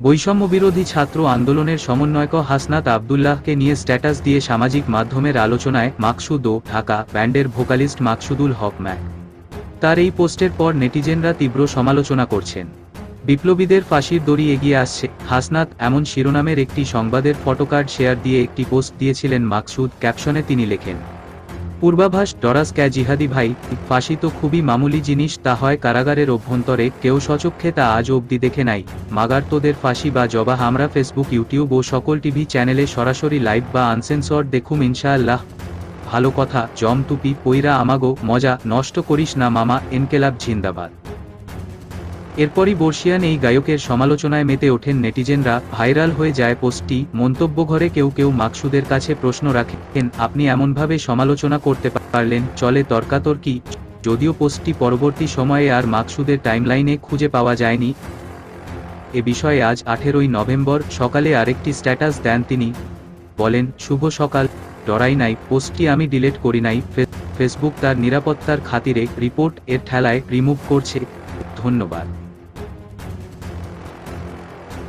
বৈষম্যবিরোধী ছাত্র আন্দোলনের সমন্বয়ক হাসনাত আবদুল্লাহকে নিয়ে স্ট্যাটাস দিয়ে সামাজিক মাধ্যমের আলোচনায় মাকসুদ ও ঢাকা ব্যান্ডের ভোকালিস্ট মাকসুদুল হক ম্যাক। তার এই পোস্টের পর নেটিজেনরা তীব্র সমালোচনা করছেন। বিপ্লবীদের ফাঁসির দড়ি এগিয়ে আসছে। হাসনাত এমন শিরোনামের একটি সংবাদের ফটোকার্ড শেয়ার দিয়ে একটি পোস্ট দিয়েছিলেন মাকসুদ। ক্যাপশনে তিনি লেখেন পূর্বাভাস, ডরাস ক্যা জিহাদি ভাই, ফাঁসি তো খুবই মামুলি জিনিস, তা হয় কারাগারের অভ্যন্তরে, কেউ সচক্ষে তা আজ অবধি দেখে নাই। মাগার তোদের ফাঁসি বা জবা আমরা ফেসবুক, ইউটিউব ও সকল টিভি চ্যানেলে সরাসরি লাইভ বা আনসেন্সর দেখুম ইনশাআল্লাহ। ভালো কথা, জম টুপি পইরা আমাগো, মজা, নষ্ট করিস না মামা, এনকেলাব জিন্দাবাদ এরপরই বর্ষিয়ান এই গায়কের সমালোচনায় মেতে ওঠেন নেটিজেনরা, ভাইরাল হয়ে যায় পোস্টটি, মন্তব্য ঘরে কেউ কেউ মাকসুদের কাছে প্রশ্ন রাখেন, আপনি এমনভাবে সমালোচনা করতে পারলেন, চলে তর্কাতর্কি, যদিও পোস্টটি পরবর্তী সময়ে আর মাকসুদের টাইমলাইনে খুঁজে পাওয়া যায়নি। এ বিষয়ে আজ আঠেরোই নভেম্বর সকালে আরেকটি স্ট্যাটাস দেন তিনি। বলেন, শুভ সকাল, ডরাই নাই, পোস্টটি আমি ডিলিট করি নাই ফেসবুক তার নিরাপত্তার খাতিরে রিপোর্ট এর ঠেলায় রিমুভ করছে, ধন্যবাদ।